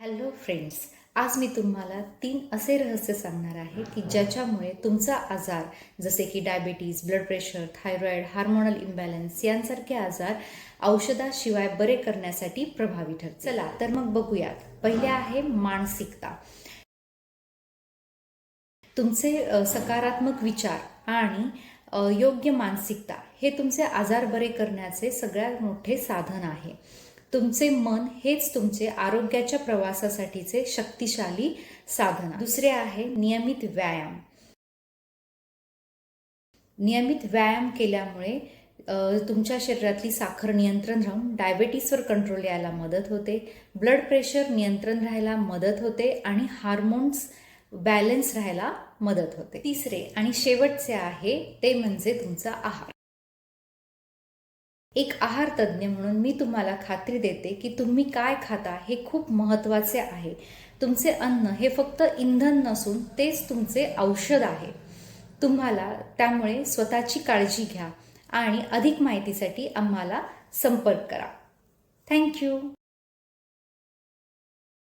Hello friends आज मी तुम्हाला तीन असे रहस्य सांगणार आहे की ज्याच्यामुळे तुमचा आजार जसे की diabetes blood pressure thyroid hormonal imbalance यांसारखे आजार औषधाशिवाय बरे करण्यासाठी प्रभावी ठरते चला तर मग बघूयात. पहिले आहे मानसिकता. तुमचे सकारात्मक विचार आणि योग्य मानसिकता हे तुमचे आजार बरे करण्याचे सगळ्यात मोठे साधन आहे. तुमचे मन हेच तुमचे आरोग्याच्या प्रवासासाठीचे शक्तिशाली साधन. दुसरे आहे नियमित व्यायाम. नियमित व्यायाम केल्यामुळे तुमच्या शरीरातली साखर नियंत्रण राहून डायबेटीसवर कंट्रोल यायला मदत होते. ब्लड प्रेशर नियंत्रण राहायला मदत होते आणि हार्मोन्स बॅलन्स राहायला मदत होते. तिसरे आणि शेवटचे आहे ते म्हणजे तुमचा आहार. एक आहार तज्ज्ञ म्हणून मी तुम्हाला खात्री देते की तुम्ही काय खाता हे खूप महत्त्वाचे आहे. तुमचे अन्न हे फक्त इंधन नसून तेच तुमचे औषध आहे. तुम्हाला त्यामुळे स्वतःची काळजी घ्या आणि अधिक माहितीसाठी आम्हाला संपर्क करा. थँक्यू